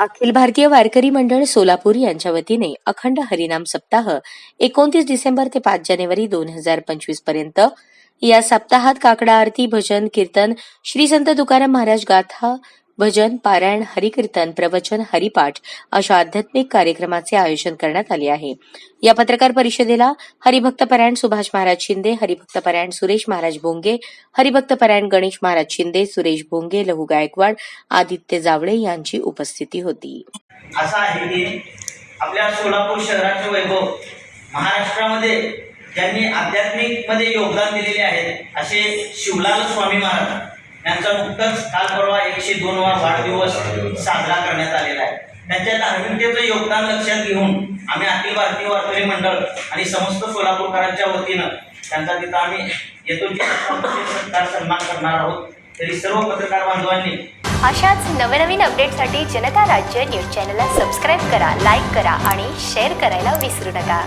अखिल भारतीय वारकरी मंडळ सोलापूर यांच्या वतीने अखंड हरिनाम सप्ताह एकोणतीस डिसेंबर ते पाच जानेवारी दोन हजार पंचवीसपर्यंत. या सप्ताहात काकडा आरती भजन कीर्तन श्री संत तुकाराम महाराज गाथा भजन पारायण हरिकीर्तन प्रवचन हरिपाठ अशा आध्यात्मिक कार्यक्रमाचे आयोजन करण्यात आले आहे. या पत्रकार परिषदेला हरिभक्तपरायण सुभाष महाराज शिंदे हरिभक्तपरायण सुरेश महाराज भोंगे हरिभक्तपरायण गणेश महाराज शिंदे सुरेश भोंगे लहू गायकवाड आदित्य जावळे यांची उपस्थिती होती. असं आहे की आपल्या सोलापूर शहराचे वैभव महाराष्ट्रामध्ये ज्यांनी आध्यात्मिकमध्ये योगदान दिलेले आहेत असे शिवलाल स्वामी महाराज यांचा नुकतंच काल परवा एकशे दोनवा वाढदिवस साजरा करण्यात आलेला आहे. त्यांच्या धार्मिकतेचं योगदान लक्षात घेऊन आम्ही अखिल भारतीय वारकरी मंडळ आणि समस्त सोलापूरकरांच्या वतीनं त्यांचा तिथं आम्ही येतो जे सत्कार सन्मान करणार आहोत. तरी सर्व पत्रकार बांधवांनी अशाच नवनवीन अपडेटसाठी जनता राज्य न्यूज चॅनलला सबस्क्राईब करा लाईक करा आणि शेअर करायला विसरू नका.